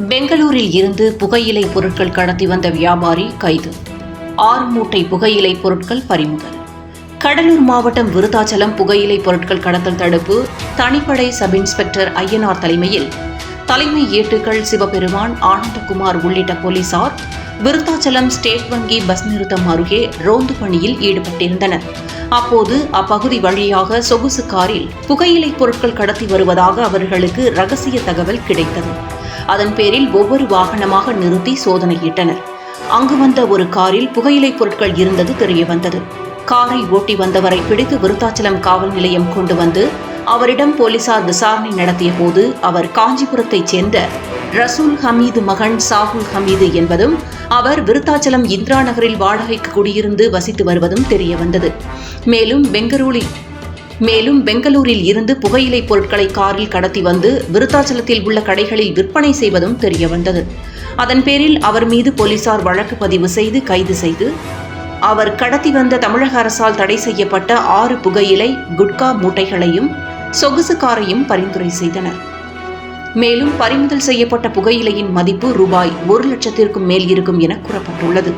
பெங்களூரில் இருந்து புகையிலை பொருட்கள் கடத்தி வந்த வியாபாரி கைது. ஆறு மூட்டை புகையிலை பொருட்கள் பறிமுதல். கடலூர் மாவட்டம் விருத்தாச்சலம் புகையிலை பொருட்கள் கடத்தல் தடுப்பு தனிப்படை சப் இன்ஸ்பெக்டர் ஐயனார் தலைமையில் தலைமை ஏட்டுக்கள் சிவபெருமான் ஆனந்தகுமார் உள்ளிட்ட போலீசார் விருத்தாச்சலம் ஸ்டேட் வங்கி பஸ் நிறுத்தம் அருகே ரோந்து பணியில் ஈடுபட்டிருந்தனர். அப்போது அப்பகுதி வழியாக சொகுசு காரில் புகையிலை பொருட்கள் கடத்தி வருவதாக அவர்களுக்கு ரகசிய தகவல் கிடைத்தது. அதன் பேரில் ஒவ்வொரு வாகனமாக நிறுத்தி சோதனையிட்டனர். அங்கு வந்த ஒரு காரில் புகையிலை பொருட்கள் இருந்தது தெரியவந்தது. காரை ஓட்டி வந்தவரை பிடித்து விருத்தாச்சலம் காவல் நிலையம் கொண்டு வந்து அவரிடம் போலீசார் விசாரணை நடத்திய போது அவர் காஞ்சிபுரத்தைச் சேர்ந்த ரசூல் ஹமீது மகன் சாகுல் ஹமீது என்பதும் அவர் விருத்தாச்சலம் இந்திரா நகரில் வாடகைக்கு குடியிருந்து வசித்து வருவதும் தெரியவந்தது. மேலும் பெங்களூரில் மேலும் பெங்களூரில் இருந்து புகையிலை பொருட்களை காரில் கடத்தி வந்து விருத்தாச்சலத்தில் உள்ள கடைகளில் விற்பனை செய்வதும் தெரியவந்தது. அதன் பேரில் அவர் மீது போலீசார் வழக்கு பதிவு செய்து கைது செய்து அவர் கடத்தி வந்த தமிழக அரசால் தடை செய்யப்பட்ட ஆறு புகையிலை குட்கா மூட்டைகளையும் சொகுசு காரையும் பரிந்துரை செய்தனர். மேலும் பறிமுதல் செய்யப்பட்ட புகையிலையின் மதிப்பு ரூபாய் ஒரு லட்சத்திற்கும் மேல் இருக்கும் என கூறப்பட்டுள்ளது.